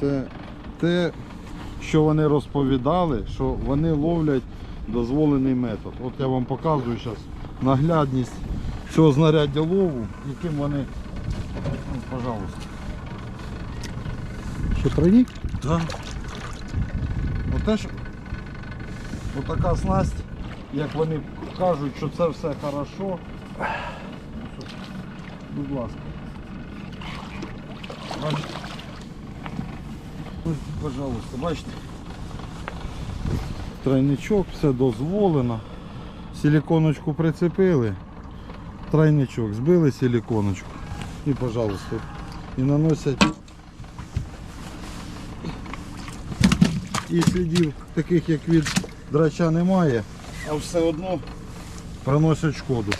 Це те, що вони розповідали, що вони ловлять дозволений метод. От я вам показую зараз наглядність цього знаряддя лову, яким вони. Ну, пожалуйста. Що тройник? Да. Оте ж отака снасть, як вони кажуть, що це все хорошо. Будь ласка. Бачите? Ось, пожалуйста, бачите? Тройничок, все дозволено. Силиконочку прицепили. Тройничок, збили силиконочку. І, пожалуйста, і наносять і слідів таких як від драча немає, а все одно приносять шкоду.